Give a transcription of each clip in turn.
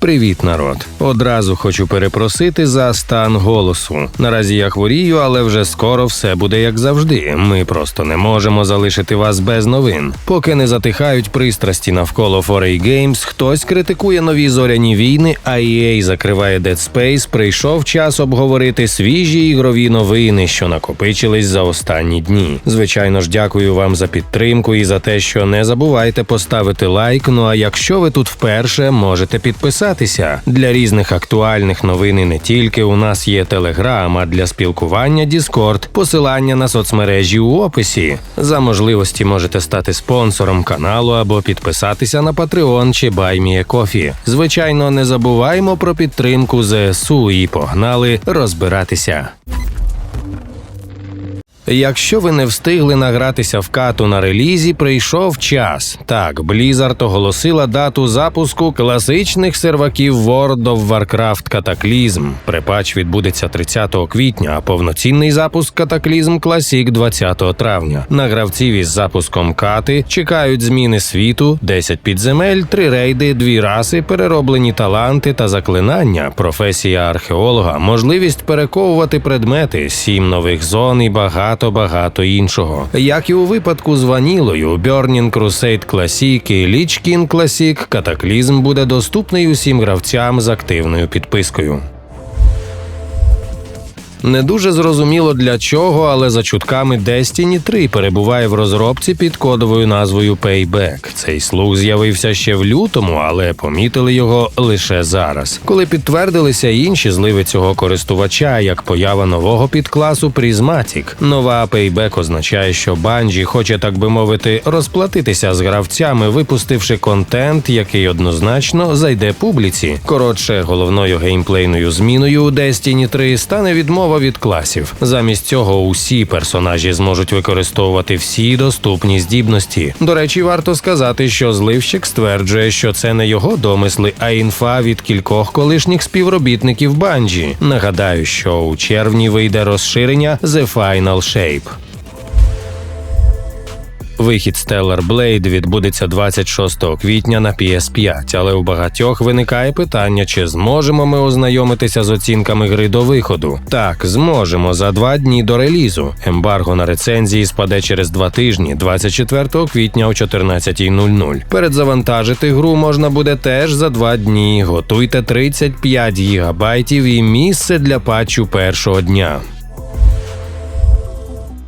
Привіт, народ! Одразу хочу перепросити за стан голосу. Наразі я хворію, але вже скоро все буде як завжди. Ми просто не можемо залишити вас без новин. Поки не затихають пристрасті навколо 4A Games, хтось критикує нові зоряні війни, а EA закриває Dead Space, Прийшов час обговорити свіжі ігрові новини, що накопичились за останні дні. Звичайно ж, дякую вам за підтримку і за те, що не забувайте поставити лайк. Ну а якщо ви тут вперше, можете підписатися. Для різних актуальних новин і не тільки у нас є Телеграм, а для спілкування Діскорд, посилання на соцмережі у описі. За можливості можете стати спонсором каналу або підписатися на Patreon чи BuyMeACoffee. Звичайно, не забуваємо про підтримку ЗСУ і погнали розбиратися. Якщо ви не встигли награтися в кату на релізі, прийшов час. Так, Blizzard оголосила дату запуску класичних серваків World of Warcraft Cataclysm. Припач відбудеться 30 квітня, а повноцінний запуск Cataclysm Classic 20 травня. На гравців із запуском кати чекають зміни світу, 10 підземель, 3 рейди, 2 раси, перероблені таланти та заклинання, професія археолога, можливість перековувати предмети, 7 нових зон і багато багато іншого. Як і у випадку з ванілою, Burning Crusade Classic і Lich King Classic катаклізм буде доступний усім гравцям з активною підпискою. Не дуже зрозуміло для чого, але за чутками Destiny 3 перебуває в розробці під кодовою назвою Payback. Цей слух з'явився ще в лютому, але помітили його лише зараз. Коли підтвердилися інші зливи цього користувача, як поява нового підкласу Prismatic. Нова Payback означає, що Bungie хоче, так би мовити, розплатитися з гравцями, випустивши контент, який однозначно зайде публіці. Коротше, головною геймплейною зміною у Destiny 3 стане відмова від класів. Замість цього усі персонажі зможуть використовувати всі доступні здібності. До речі, варто сказати, що зливщик стверджує, що це не його домисли, а інфа від кількох колишніх співробітників Банджі. Нагадаю, що у червні вийде розширення The Final Shape. Вихід Stellar Blade відбудеться 26 квітня на PS5, але у багатьох виникає питання, чи зможемо ми ознайомитися з оцінками гри до виходу. Так, зможемо за два дні до релізу. Ембарго на рецензії спаде через два тижні, 24 квітня о 14.00. Передзавантажити гру можна буде теж за два дні. Готуйте 35 гігабайтів і місце для патчу першого дня.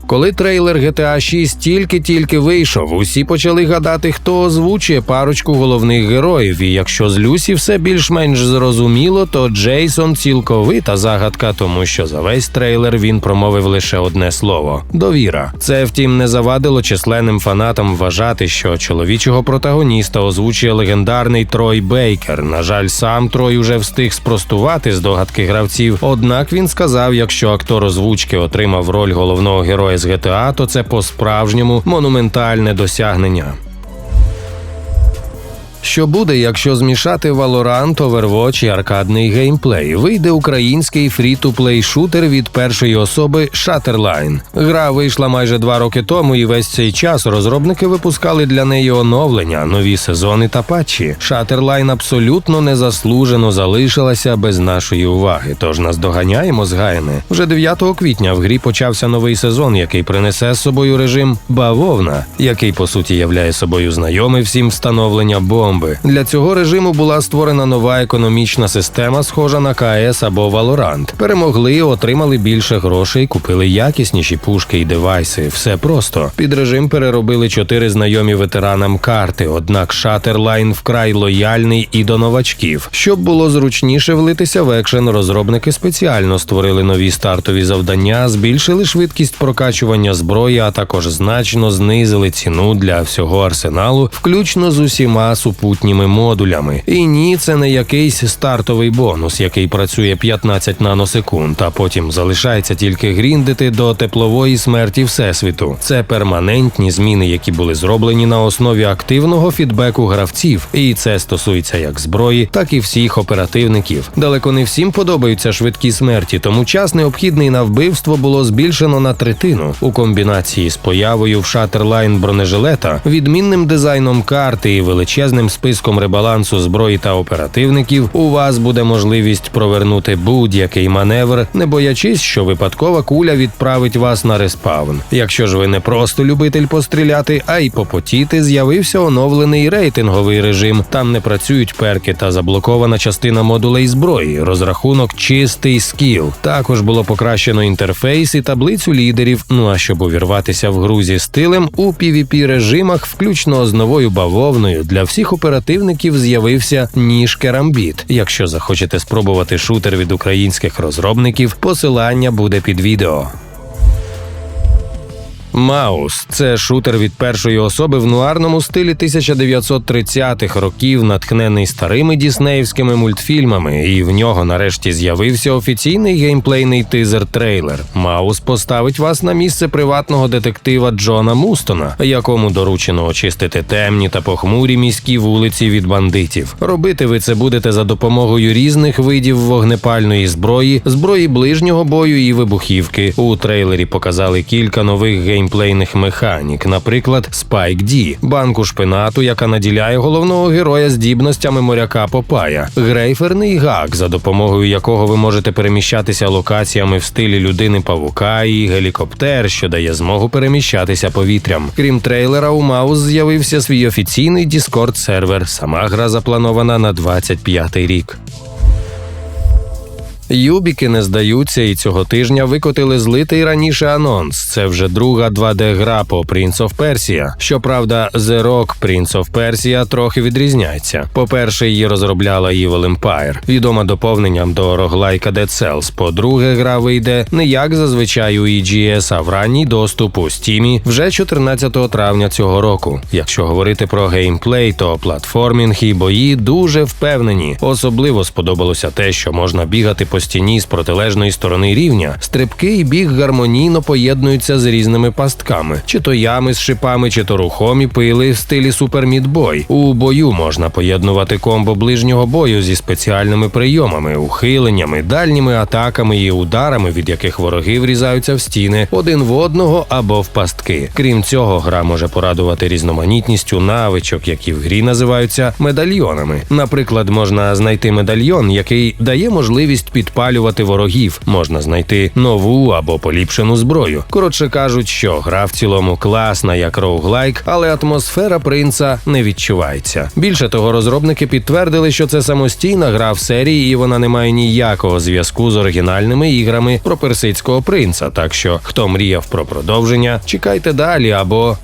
Коли трейлер GTA 6 тільки-тільки вийшов, усі почали гадати, хто озвучує парочку головних героїв. І якщо з Люсі все більш-менш зрозуміло, то Джейсон цілковита загадка, тому що за весь трейлер він промовив лише одне слово довіра. Це втім не завадило численним фанатам вважати, що чоловічого протагоніста озвучує легендарний Трой Бейкер. На жаль, сам Трой уже встиг спростувати здогадки гравців. Однак він сказав, якщо актор озвучки отримав роль головного героя з GTA, то це по-справжньому монументальне досягнення. Що буде, якщо змішати Valorant, Overwatch і аркадний геймплей? Вийде український фрі-ту-плей шутер від першої особи Shutterline. Гра вийшла майже два роки тому, і весь цей час розробники випускали для неї оновлення, нові сезони та патчі. Shutterline абсолютно незаслужено залишилася без нашої уваги. Тож нас доганяємо. Вже 9 квітня в грі почався новий сезон, який принесе з собою режим бавовна, який по суті являє собою знайомий всім встановлення бомб бомби. Для цього режиму була створена нова економічна система, схожа на КС або Valorant. Перемогли, отримали більше грошей, купили якісніші пушки і девайси. Все просто під режим переробили чотири знайомі ветеранам карти. Однак Шатерлайн вкрай лояльний і до новачків. Щоб було зручніше влитися в екшен, розробники спеціально створили нові стартові завдання, збільшили швидкість прокачування зброї, а також значно знизили ціну для всього арсеналу, включно з усіма супутниками супутніми модулями. І ні, це не якийсь стартовий бонус, який працює 15 наносекунд, а потім залишається тільки гріндити до теплової смерті всесвіту. Це перманентні зміни, які були зроблені на основі активного фідбеку гравців, і це стосується як зброї, так і всіх оперативників. Далеко не всім подобаються швидкі смерті, тому час необхідний на вбивство було збільшено на третину у комбінації з появою в Шатерлайн бронежилета, відмінним дизайном карти і величезним списком ребалансу зброї та оперативників, у вас буде можливість провернути будь-який маневр, не боячись, що випадкова куля відправить вас на респаун. Якщо ж ви не просто любитель постріляти, а й попотіти, з'явився оновлений рейтинговий режим. Там не працюють перки та заблокована частина модулей зброї. Розрахунок чистий скіл. Також було покращено інтерфейс і таблицю лідерів. Ну а щоб увірватися в гру зі стилем, у pvp режимах, включно з новою бавовною, для всіх оперативників з'явився ніж керамбіт. Якщо захочете спробувати шутер від українських розробників, посилання буде під відео. Маус це шутер від першої особи в нуарному стилі 1930-х років, натхнений старими діснеївськими мультфільмами, і в нього нарешті з'явився офіційний геймплейний тизер-трейлер. Маус поставить вас на місце приватного детектива Джона Мустона, якому доручено очистити темні та похмурі міські вулиці від бандитів. Робити ви це будете за допомогою різних видів вогнепальної зброї, зброї ближнього бою і вибухівки. У трейлері показали кілька нових геймплейних геймплейних механік, наприклад, Spike D, банку шпинату, яка наділяє головного героя здібностями моряка Попая, грейферний гак, за допомогою якого ви можете переміщатися локаціями в стилі людини павука, і гелікоптер, що дає змогу переміщатися повітрям. Крім трейлера, у Маус з'явився свій офіційний Discord сервер. Сама гра запланована на 25-й рік. Юбіки не здаються, і цього тижня викотили злитий раніше анонс. Це вже друга 2D-гра по Prince of Persia. Щоправда, The Rock Prince of Persia трохи відрізняється. По-перше, її розробляла Evil Empire, відома доповненням до роглайка Dead Cells. По-друге, гра вийде не як зазвичай у EGS, а в ранній доступ у Steam вже 14 травня цього року. Якщо говорити про геймплей, то платформінг і бої дуже впевнені. Особливо сподобалося те, що можна бігати по стіні з протилежної сторони рівня, стрибки і біг гармонійно поєднуються з різними пастками, чи то ями з шипами, чи то рухомі пили в стилі супермідбой. У бою можна поєднувати комбо ближнього бою зі спеціальними прийомами, ухиленнями, дальніми атаками і ударами, від яких вороги врізаються в стіни один в одного або в пастки. Крім цього, гра може порадувати різноманітністю навичок, які в грі називаються медальйонами. Наприклад, можна знайти медальйон, який дає можливість під підпалювати ворогів, можна знайти нову або поліпшену зброю. Коротше кажуть, що гра в цілому класна, як роуглайк, але атмосфера принца не відчувається. Більше того, розробники підтвердили, що це самостійна гра в серії, і вона не має ніякого зв'язку з оригінальними іграми про персидського принца. Так що, хто мріяв про продовження, чекайте далі або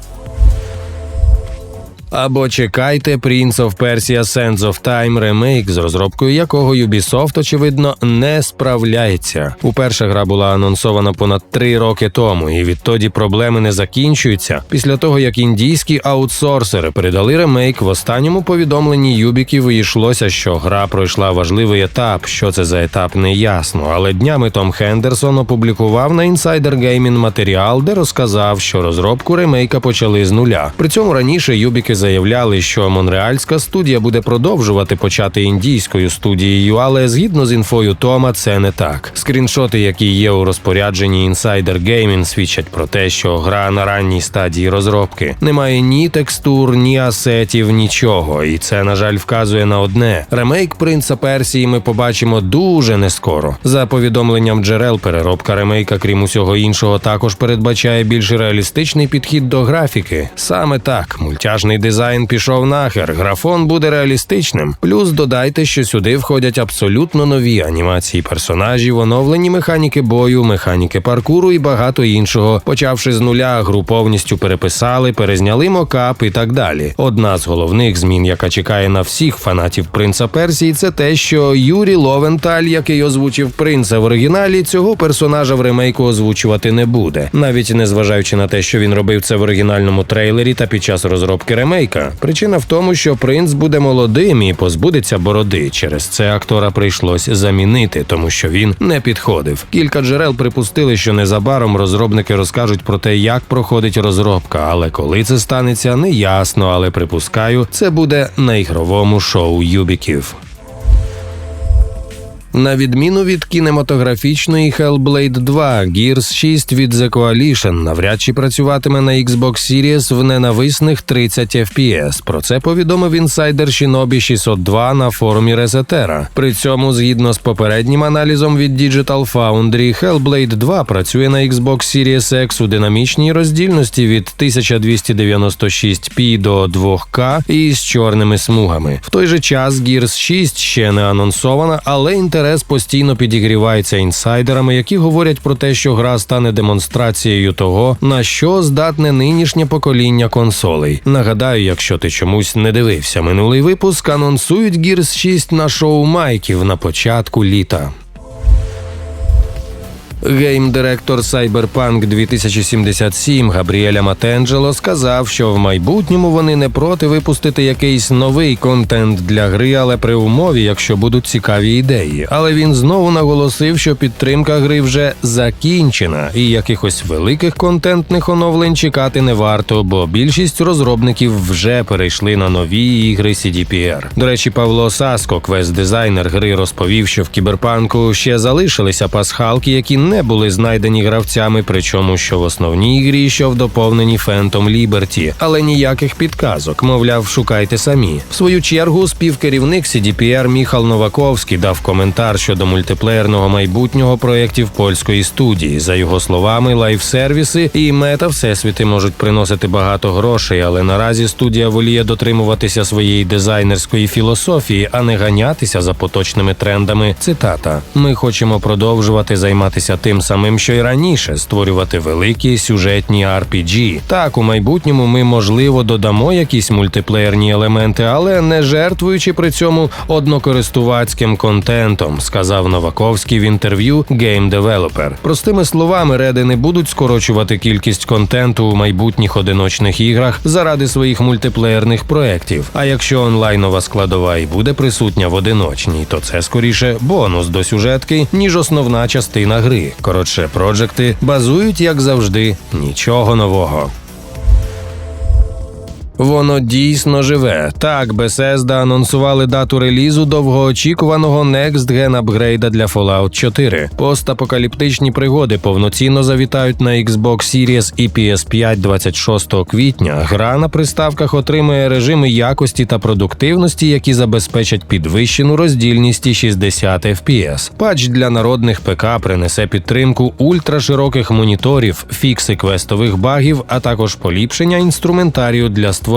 або чекайте Prince of Persia Sands of Time ремейк, з розробкою якого Ubisoft, очевидно, не справляється. Уперше гра була анонсована понад три роки тому, і відтоді проблеми не закінчуються. Після того як індійські аутсорсери передали ремейк, в останньому повідомленні Юбіків йшлося, що гра пройшла важливий етап. Що це за етап, не ясно. Але днями Том Хендерсон опублікував на Insider Gaming матеріал, де розказав, що розробку ремейка почали з нуля. При цьому раніше Юбіки заявляли, що монреальська студія буде продовжувати почати індійською студією, але згідно з інфою Тома, це не так. Скріншоти, які є у розпорядженні Insider Gaming, свідчать про те, що гра на ранній стадії розробки немає ні текстур, ні асетів, нічого. І це, на жаль, вказує на одне: ремейк принца Персії ми побачимо дуже нескоро. За повідомленням джерел, переробка ремейка, крім усього іншого, також передбачає більш реалістичний підхід до графіки. Саме так, мультяжний дизайн пішов нахер, графон буде реалістичним. Плюс додайте, що сюди входять абсолютно нові анімації персонажів, оновлені механіки бою, механіки паркуру і багато іншого. Почавши з нуля, гру повністю переписали, перезняли мокап і так далі. Одна з головних змін, яка чекає на всіх фанатів принца Персії, це те, що Юрі Ловенталь, який озвучив принца в оригіналі, цього персонажа в ремейку озвучувати не буде, навіть незважаючи на те, що він робив це в оригінальному трейлері та під час розробки ремейку ремейка. Причина в тому, що принц буде молодим і позбудеться бороди. Через це актора прийшлось замінити, тому що він не підходив. Кілька джерел припустили, що незабаром розробники розкажуть про те, як проходить розробка, але коли це станеться, не ясно. Але припускаю, це буде на ігровому шоу Юбіків. На відміну від кінематографічної Hellblade 2, Gears 6 від The Coalition навряд чи працюватиме на Xbox Series в ненависних 30 FPS. Про це повідомив інсайдер Shinobi 602 на форумі Resetera. При цьому, згідно з попереднім аналізом від Digital Foundry, Hellblade 2 працює на Xbox Series X у динамічній роздільності від 1296p до 2K і з чорними смугами. В той же час Gears 6 ще не анонсована, але інтерес постійно підігрівається інсайдерами, які говорять про те, що гра стане демонстрацією того, на що здатне нинішнє покоління консолей. Нагадаю, якщо ти чомусь не дивився минулий випуск, анонсують Gears 6 на шоу Майків на початку літа. Гейм-директор Cyberpunk 2077 Габріеля Матенджело сказав, що в майбутньому вони не проти випустити якийсь новий контент для гри, але при умові, якщо будуть цікаві ідеї. Але він знову наголосив, що підтримка гри вже закінчена, і якихось великих контентних оновлень чекати не варто, бо більшість розробників вже перейшли на нові ігри CDPR. До речі, Павло Саско, квест-дизайнер гри, розповів, що в кіберпанку ще залишилися пасхалки, які не були знайдені гравцями, причому що в основній грі, що в доповненні Phantom Liberty, але ніяких підказок, мовляв, шукайте самі. В свою чергу співкерівник CDPR Міхал Новаковський дав коментар щодо мультиплеєрного майбутнього проєктів польської студії. За його словами, лайфсервіси і мета всесвіти можуть приносити багато грошей, але наразі студія воліє дотримуватися своєї дизайнерської філософії, а не ганятися за поточними трендами. Цитата: ми хочемо продовжувати займатися тим самим, що й раніше, створювати великі сюжетні RPG. Так, у майбутньому ми можливо додамо якісь мультиплеєрні елементи, але не жертвуючи при цьому однокористувацьким контентом, сказав Новаковський в інтерв'ю Game Developer. Простими словами, реди не будуть скорочувати кількість контенту у майбутніх одиночних іграх заради своїх мультиплеєрних проєктів. А якщо онлайнова складова і буде присутня в одиночній, то це скоріше бонус до сюжетки, ніж основна частина гри. Коротше, проджекти базують, як завжди, нічого нового. Воно дійсно живе. Так, Bethesda анонсували дату релізу довгоочікуваного Next Gen апгрейда для Fallout 4. Постапокаліптичні пригоди повноцінно завітають на Xbox Series і PS5 26 квітня. Гра на приставках отримує режими якості та продуктивності, які забезпечать підвищену роздільність і 60 FPS. Патч для народних ПК принесе підтримку ультрашироких моніторів, фікси квестових багів, а також поліпшення інструментарію для створення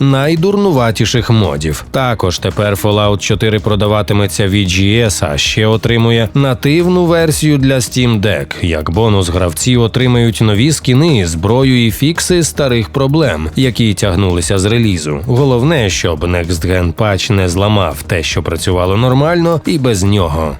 найдурнуватіших модів. Також тепер Fallout 4 продаватиметься від GS, а ще отримує нативну версію для Steam Deck. Як бонус, гравці отримають нові скіни, зброю і фікси старих проблем, які тягнулися з релізу. Головне, щоб Next Gen патч не зламав те, що працювало нормально, і без нього.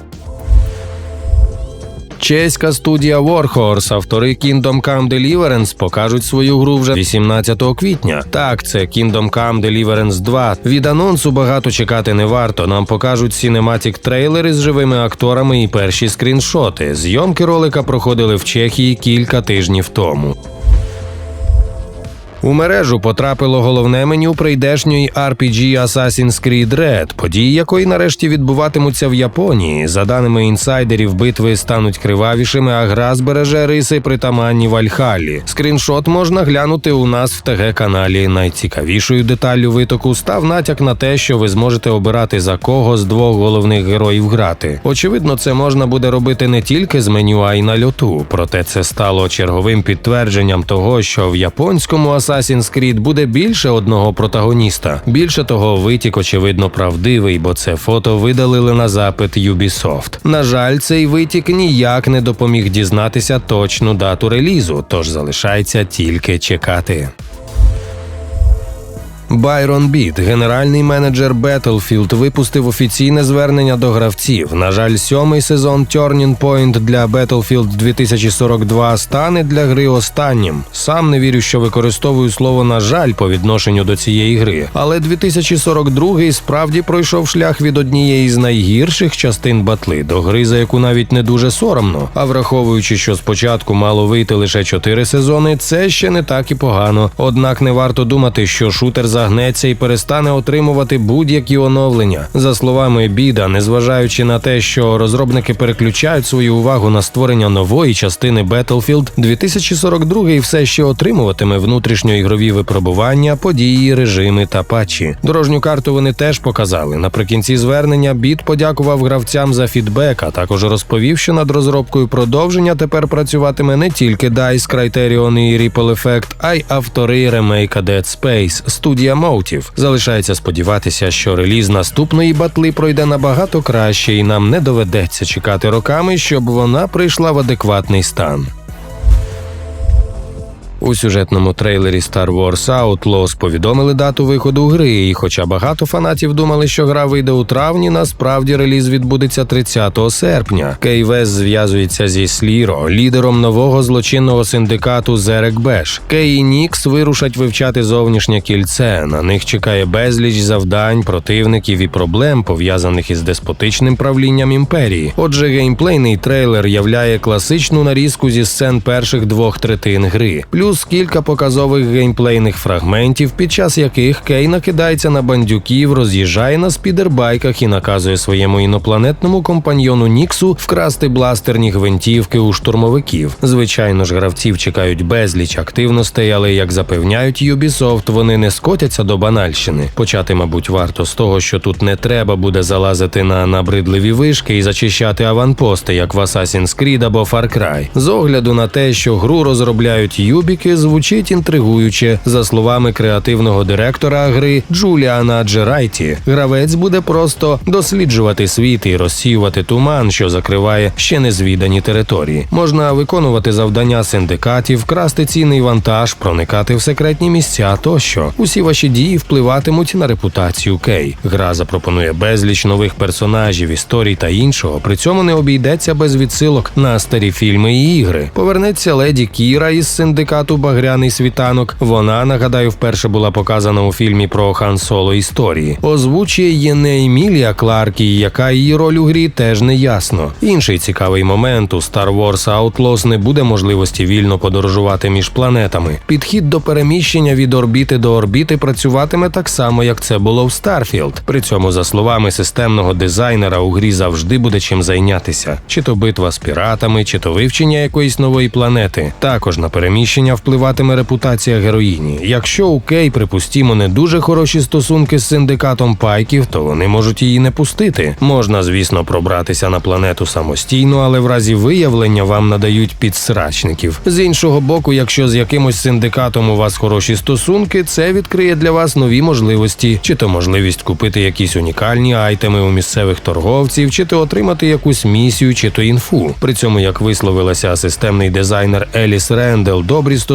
Чеська студія Warhorse, автори Kingdom Come Deliverance, покажуть свою гру вже 18 квітня. Так, це Kingdom Come Deliverance 2. Від анонсу багато чекати не варто. Нам покажуть сінематік трейлери з живими акторами і перші скріншоти. Зйомки ролика проходили в Чехії кілька тижнів тому. У мережу потрапило головне меню прийдешньої RPG Assassin's Creed Red, події якої нарешті відбуватимуться в Японії. За даними інсайдерів, битви стануть кривавішими, а гра збереже риси притаманні Вальхаллі. Скріншот можна глянути у нас в ТГ каналі. Найцікавішою деталлю витоку став натяк на те, що ви зможете обирати за кого з двох головних героїв грати. Очевидно, це можна буде робити не тільки з меню, а й на льоту. Проте це стало черговим підтвердженням того, що в японському Assassin's Creed буде більше одного протагоніста. Більше того, витік очевидно правдивий, бо це фото видалили на запит Ubisoft. На жаль, цей витік ніяк не допоміг дізнатися точну дату релізу, тож залишається тільки чекати. Байрон Біт, генеральний менеджер Battlefield, випустив офіційне звернення до гравців. На жаль, сьомий сезон Turning Point для Battlefield 2042 стане для гри останнім. Сам не вірю, що використовую слово на жаль по відношенню до цієї гри. Але 2042 справді пройшов шлях від однієї з найгірших частин батли до гри, за яку навіть не дуже соромно. А враховуючи, що спочатку мало вийти лише 4 сезони, це ще не так і погано. Однак не варто думати, що шутер за загнеться і перестане отримувати будь-які оновлення. За словами Біда, незважаючи на те, що розробники переключають свою увагу на створення нової частини Battlefield, 2042 все ще отримуватиме внутрішньоігрові випробування, події, режими та патчі. Дорожню карту вони теж показали. Наприкінці звернення Біт подякував гравцям за фідбек, а також розповів, що над розробкою продовження тепер працюватиме не тільки DICE, Criterion і Ripple Effect, а й автори ремейка Dead Space, студія Motive. Залишається сподіватися, що реліз наступної батли пройде набагато краще, і нам не доведеться чекати роками, щоб вона прийшла в адекватний стан. У сюжетному трейлері Star Wars Outlaws повідомили дату виходу гри, і хоча багато фанатів думали, що гра вийде у травні, насправді реліз відбудеться 30 серпня. Кейвес зв'язується зі Сліро, лідером нового злочинного синдикату Зерек Беш. Кей і Нікс вирушать вивчати зовнішнє кільце. На них чекає безліч завдань, противників і проблем, пов'язаних із деспотичним правлінням імперії. Отже, геймплейний трейлер являє класичну нарізку зі сцен перших двох третин гри. Плюс кілька показових геймплейних фрагментів, під час яких Кей накидається на бандюків, роз'їжджає на спідербайках і наказує своєму інопланетному компаньйону Ніксу вкрасти бластерні гвинтівки у штурмовиків. Звичайно ж, гравців чекають безліч активностей, але як запевняють Ubisoft, вони не скотяться до банальщини. Почати, мабуть, варто з того, що тут не треба буде залазити на набридливі вишки і зачищати аванпости, як в Assassin's Creed або Far Cry. З огляду на те, що гру розробляють Юбіки, звучить інтригуюче. За словами креативного директора гри Джуліана Джерайті, гравець буде просто досліджувати світ і розсіювати туман, що закриває ще незвідані території. Можна виконувати завдання синдикатів, красти цінний вантаж, проникати в секретні місця тощо. Усі ваші дії впливатимуть на репутацію Кей. Гра запропонує безліч нових персонажів, історій та іншого. При цьому не обійдеться без відсилок на старі фільми і ігри. Повернеться леді Кіра із синдикату Багряний світанок. Вона нагадаю, вперше була показана у фільмі про Хан Соло історії. Озвучує її не Емілія Кларк, і яка її роль у грі теж не ясно. Інший цікавий момент у Star Wars Outlaws не буде можливості вільно подорожувати між планетами. Підхід до переміщення від орбіти до орбіти працюватиме так само, як це було в Starfield. При цьому, за словами системного дизайнера, у грі завжди буде чим зайнятися: чи то битва з піратами, чи то вивчення якоїсь нової планети. Також на переміщення впливатиме репутація героїні. Якщо у Кей, припустімо, не дуже хороші стосунки з синдикатом пайків, то вони можуть її не пустити. Можна, звісно, пробратися на планету самостійно, але в разі виявлення вам надають підсрачників. З іншого боку, якщо з якимось синдикатом у вас хороші стосунки, це відкриє для вас нові можливості, чи то можливість купити якісь унікальні айтеми у місцевих торговців, чи то отримати якусь місію, чи то інфу. При цьому, як висловилася системний дизайнер Еліс Рендел, добрі стосунки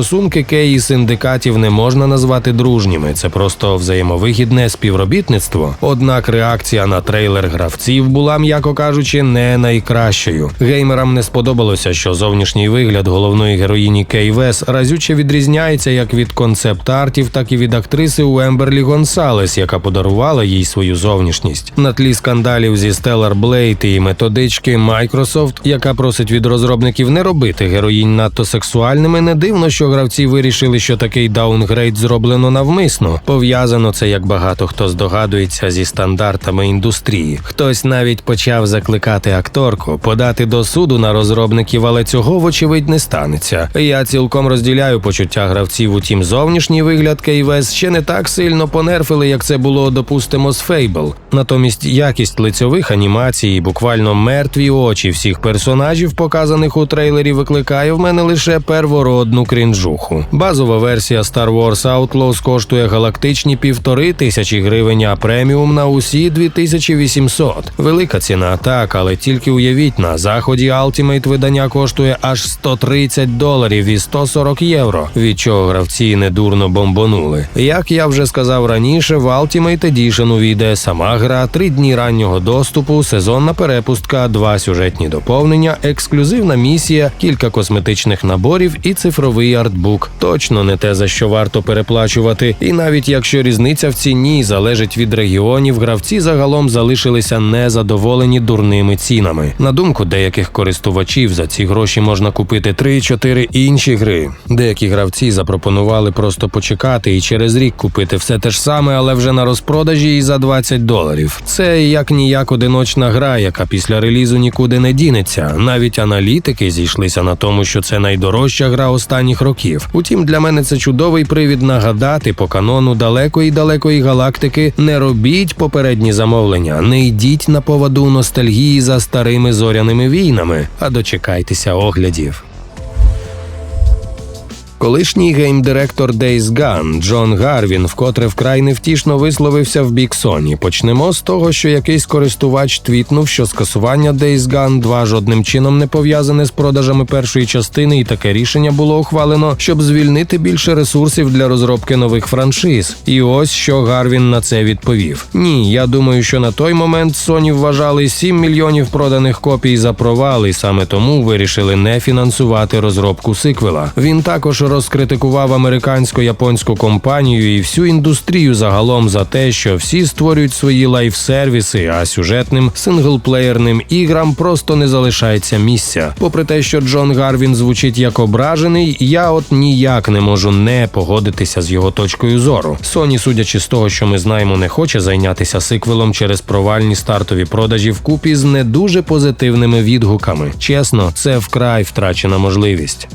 Кей і синдикатів не можна назвати дружніми. Це просто взаємовигідне співробітництво. Однак реакція на трейлер гравців була, м'яко кажучи, не найкращою. Геймерам не сподобалося, що зовнішній вигляд головної героїні Кей Вес разюче відрізняється як від концепт-артів, так і від актриси Уемберлі Гонсалес, яка подарувала їй свою зовнішність. На тлі скандалів зі Stellar Blade і методички Microsoft, яка просить від розробників не робити героїнь надто сексуальними, не дивно, що гравці вирішили, що такий даунгрейд зроблено навмисно. Пов'язано це, як багато хто здогадується, зі стандартами індустрії. Хтось навіть почав закликати акторку подати до суду на розробників, але цього вочевидь не станеться. Я цілком розділяю почуття гравців. Утім, зовнішній вигляд Кейвес ще не так сильно понерфили, як це було, допустимо, з Fable. Натомість якість лицьових анімацій, буквально мертві очі всіх персонажів, показаних у трейлері, викликає в мене лише первородну крінжуху. Базова версія Star Wars Outlaws коштує галактичні півтори тисячі гривень, а преміум на усі 2800. Велика ціна так, але тільки уявіть, на заході Ultimate видання коштує аж 130 доларів і 140 євро, від чого гравці недурно бомбонули. Як я вже сказав раніше, в Ultimate Edition увійде сама гра, три дні раннього доступу, сезонна перепустка, два сюжетні доповнення, ексклюзивна місія, кілька косметичних наборів і цифровий артбук точно не те, за що варто переплачувати. І навіть якщо різниця в ціні залежить від регіонів, гравці загалом залишилися незадоволені дурними цінами. На думку деяких користувачів, за ці гроші можна купити 3-4 інші гри. Деякі гравці запропонували просто почекати і через рік купити все те ж саме, але вже на розпродажі і за 20 доларів. Це як ніяк одиночна гра, яка після релізу нікуди не дінеться. Навіть аналітики зійшлися на тому, що це найдорожча гра останніх років. Утім, для мене це чудовий привід нагадати по канону далекої далекої галактики: не робіть попередні замовлення, не йдіть на поводу ностальгії за старими зоряними війнами, а дочекайтеся оглядів. Колишній геймдиректор Days Gone Джон Гарвін вкотре вкрай невтішно висловився в бік Sony. Почнемо з того, що якийсь користувач твітнув, що скасування Days Gone 2 жодним чином не пов'язане з продажами першої частини, і таке рішення було ухвалено, щоб звільнити більше ресурсів для розробки нових франшиз. І ось що Гарвін на це відповів: Ні, я думаю, що на той момент Sony вважали 7 мільйонів проданих копій за провал, і саме тому вирішили не фінансувати розробку сиквела. Він також розкритикував американсько-японську компанію і всю індустрію загалом за те, що всі створюють свої лайф-сервіси, а сюжетним синглплеєрним іграм просто не залишається місця. Попри те, що Джон Гарвін звучить як ображений, я от ніяк не можу не погодитися з його точкою зору. Sony, судячи з того, що ми знаємо, не хоче зайнятися сиквелом через провальні стартові продажі вкупі з не дуже позитивними відгуками. Чесно, це вкрай втрачена можливість.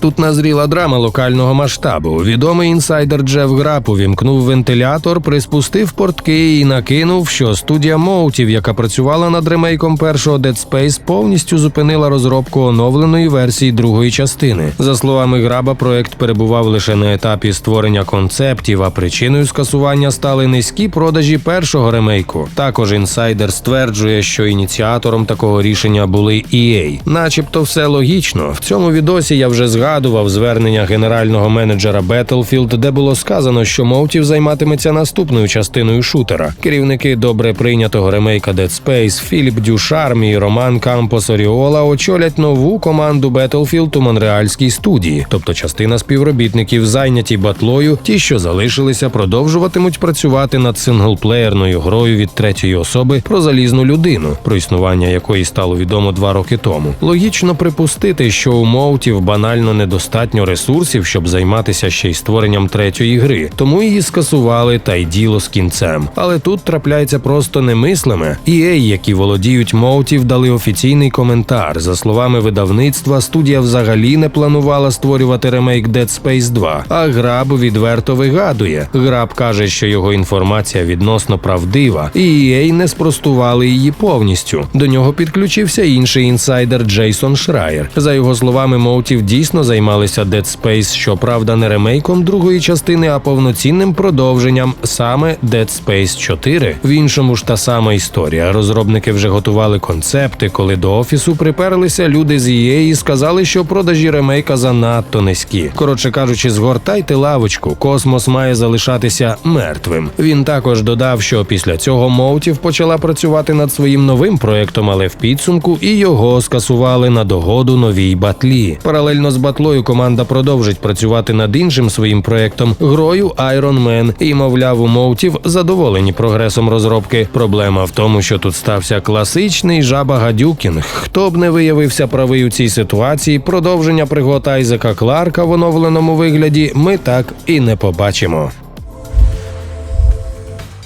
Тут назріла драма локального масштабу. Відомий інсайдер Джеф Грап увімкнув вентилятор, приспустив портки і накинув, що студія Моутів, яка працювала над ремейком першого Dead Space, повністю зупинила розробку оновленої версії другої частини. За словами Граба, проект перебував лише на етапі створення концептів, а причиною скасування стали низькі продажі першого ремейку. Також інсайдер стверджує, що ініціатором такого рішення були EA. Начебто, все логічно. В цьому відосі я вже згадував згадував звернення генерального менеджера Battlefield, де було сказано, що Моутів займатиметься наступною частиною шутера. Керівники добре прийнятого ремейка Dead Space Філіп Дюшарм і Роман Кампос Оріола очолять нову команду Battlefield у Монреальській студії, тобто частина співробітників, зайняті батлою, ті, що залишилися, продовжуватимуть працювати над синглплеєрною грою від третьої особи про залізну людину, про існування якої стало відомо два роки тому. Логічно припустити, що у Моутів банально недостатньо ресурсів, щоб займатися ще й створенням третьої гри, тому її скасували та й діло з кінцем. Але тут трапляється просто немислиме. EA, які володіють Моутів, дали офіційний коментар. За словами видавництва, студія взагалі не планувала створювати ремейк Dead Space 2, а Граб відверто вигадує. Граб каже, що його інформація відносно правдива, і EA не спростували її повністю. До нього підключився інший інсайдер Джейсон Шрайер. За його словами, Моутів дійсно займалися Dead Space, щоправда, не ремейком другої частини, а повноцінним продовженням саме Dead Space 4. В іншому ж та сама історія. Розробники вже готували концепти, коли до офісу приперлися люди з EA і сказали, що продажі ремейка занадто низькі. Коротше кажучи, згортайте лавочку. Космос має залишатися мертвим. Він також додав, що після цього Моутів почала працювати над своїм новим проектом, але в підсумку і його скасували на догоду новій батлі. Паралельно з батлою команда продовжить працювати над іншим своїм проектом грою Iron Man і, мовляв, у Моутів задоволені прогресом розробки. Проблема в тому, що тут стався класичний жаба гадюкінг. Хто б не виявився правий у цій ситуації, продовження пригод Айзека Кларка в оновленому вигляді ми так і не побачимо.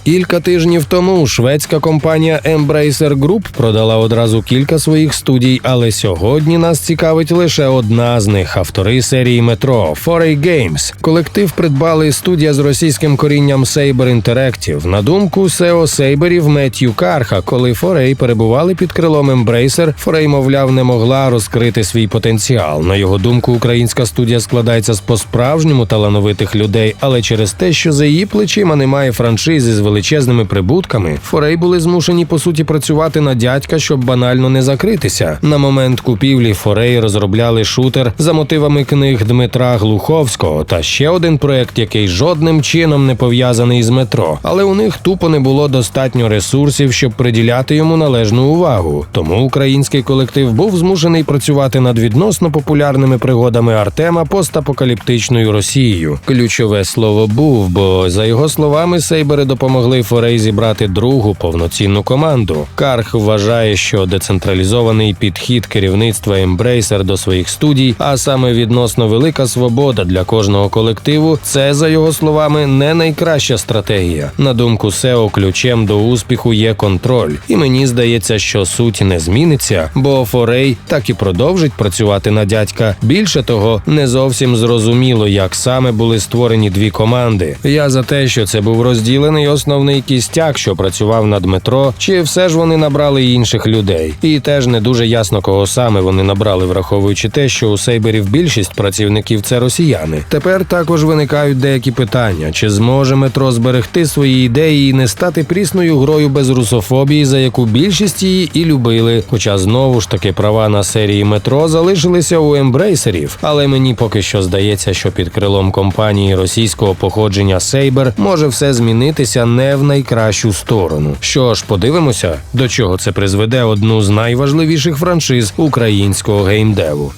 Кілька тижнів тому шведська компанія Embracer Group продала одразу кілька своїх студій, але сьогодні нас цікавить лише одна з них автори серії Метро Foray Games. Колектив придбали студія з російським корінням Saber Interactive. На думку SEO Сейберів Меттью Карха, коли Foray перебували під крилом Embracer, Foray, мовляв, не могла розкрити свій потенціал. На його думку, українська студія складається з по-справжньому талановитих людей, але через те, що за її плечима немає франшизи з величезними прибутками, Форей були змушені по суті працювати на дядька, щоб банально не закритися. На момент купівлі Форей розробляли шутер за мотивами книг Дмитра Глуховського та ще один проект, який жодним чином не пов'язаний з метро. Але у них тупо не було достатньо ресурсів, щоб приділяти йому належну увагу. Тому український колектив був змушений працювати над відносно популярними пригодами Артема постапокаліптичною Росією. Ключове слово був, бо за його словами, сейбери допомогли Форей зібрати другу повноцінну команду. Карх вважає, що децентралізований підхід керівництва Embracer до своїх студій, а саме відносно велика свобода для кожного колективу, це за його словами не найкраща стратегія. На думку SEO, ключем до успіху є контроль, і мені здається, що суть не зміниться, бо Форей так і продовжить працювати на дядька. Більше того, не зовсім зрозуміло, як саме були створені дві команди. Я за те, що це був розділений основний кістяк, що працював над метро, чи все ж вони набрали інших людей. І теж не дуже ясно, кого саме вони набрали, враховуючи те, що у Сейберів більшість працівників це росіяни. Тепер також виникають деякі питання: чи зможе метро зберегти свої ідеї і не стати прісною грою без русофобії, за яку більшість її і любили. Хоча знову ж таки права на серії метро залишилися у ембрейсерів. Але мені поки що здається, що під крилом компанії російського походження Сейбер може все змінитися не в найкращу сторону. Що ж, подивимося, до чого це призведе одну з найважливіших франшиз українського геймдеву.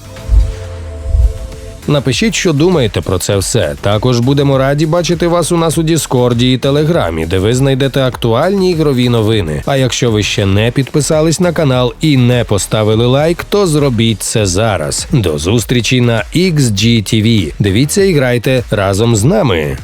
Напишіть, що думаєте про це все. Також будемо раді бачити вас у нас у Діскорді і Телеграмі, де ви знайдете актуальні ігрові новини. А якщо ви ще не підписались на канал і не поставили лайк, то зробіть це зараз. До зустрічі на XGTV. Дивіться і грайте разом з нами.